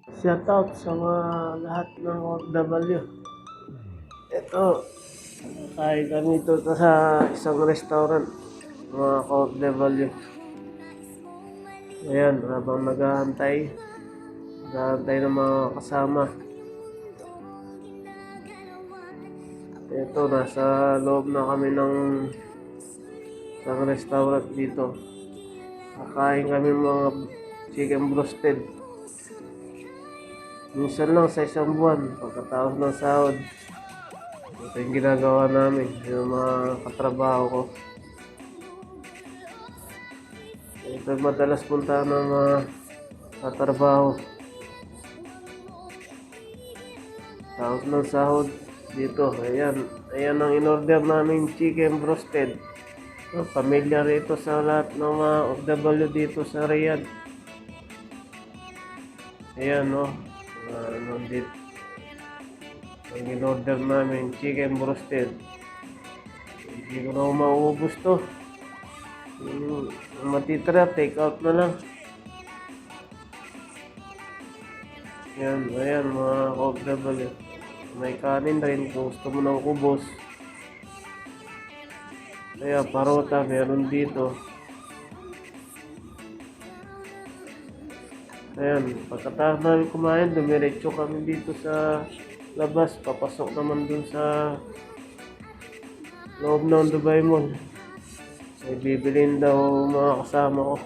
Shout out sa mga lahat ng OFW. Ito, kain kami ito sa isang restaurant, mga OFW. Ayan, habang naghahantay, naghahantay ng mga kasama. Ito, nasa loob na kami ng isang restaurant dito. Kakain kami mga chicken broasted. Minsan lang sa isang buwan, pagkatapos ng sahod. Ito yung ginagawa namin, yung mga katrabaho ko. Ito yung madalas punta ng mga katrabaho. Tapos ng sahod dito, ayan. Ayan ang in-order namin chicken broasted. So, pamilyar ito sa lahat ng mga OFW dito sa Riyadh. Ayan, no. Uh, ano dito. Ang in-order namin, chicken broasted. Hindi ko na mauubos to. Yung matitira, take out na lang. Yan, ayan mga OFW. May kanin rin kung gusto mo ng kubos. Kaya parota meron dito. Ayan, pagkatapos kumain, dumiretso kami dito sa labas. Papasok naman dun sa loob ng Dubai Mall. May bibilin daw mga kasama ko.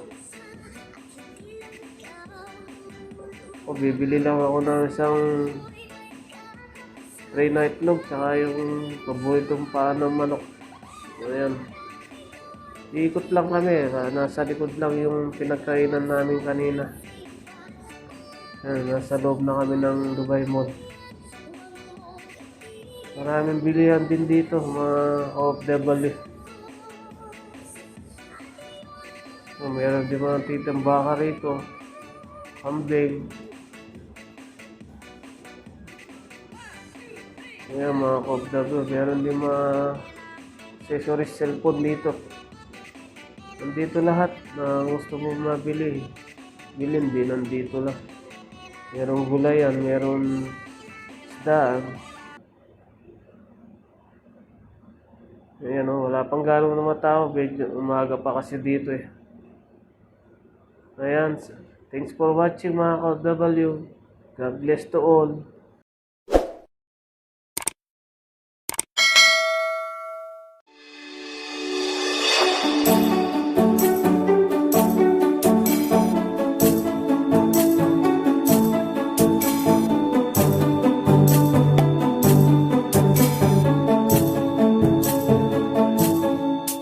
O bibili lang ako ng isang tray na itlog tsaka yung paboritong paa ng manok. Ayan. Iikot lang kami. ah, Nasa likod lang yung pinagkainan namin kanina. Ayan, nasa loob na kami ng Dubai Mall. Maraming bilihan din dito, mga OFW. Oh, meron din mga titang baka rito. Kambing. Ayan, mga OFW. Meron din mga accessories cellphone dito. Nandito lahat na gusto mo mabili. Bilin din, nandito lang. Merong gulayan, meron isdaan. Ayan o, wala pang ganong mga tao. Medyo umaga pa kasi dito eh. Ayan, thanks for watching mga ka-W. God bless to all.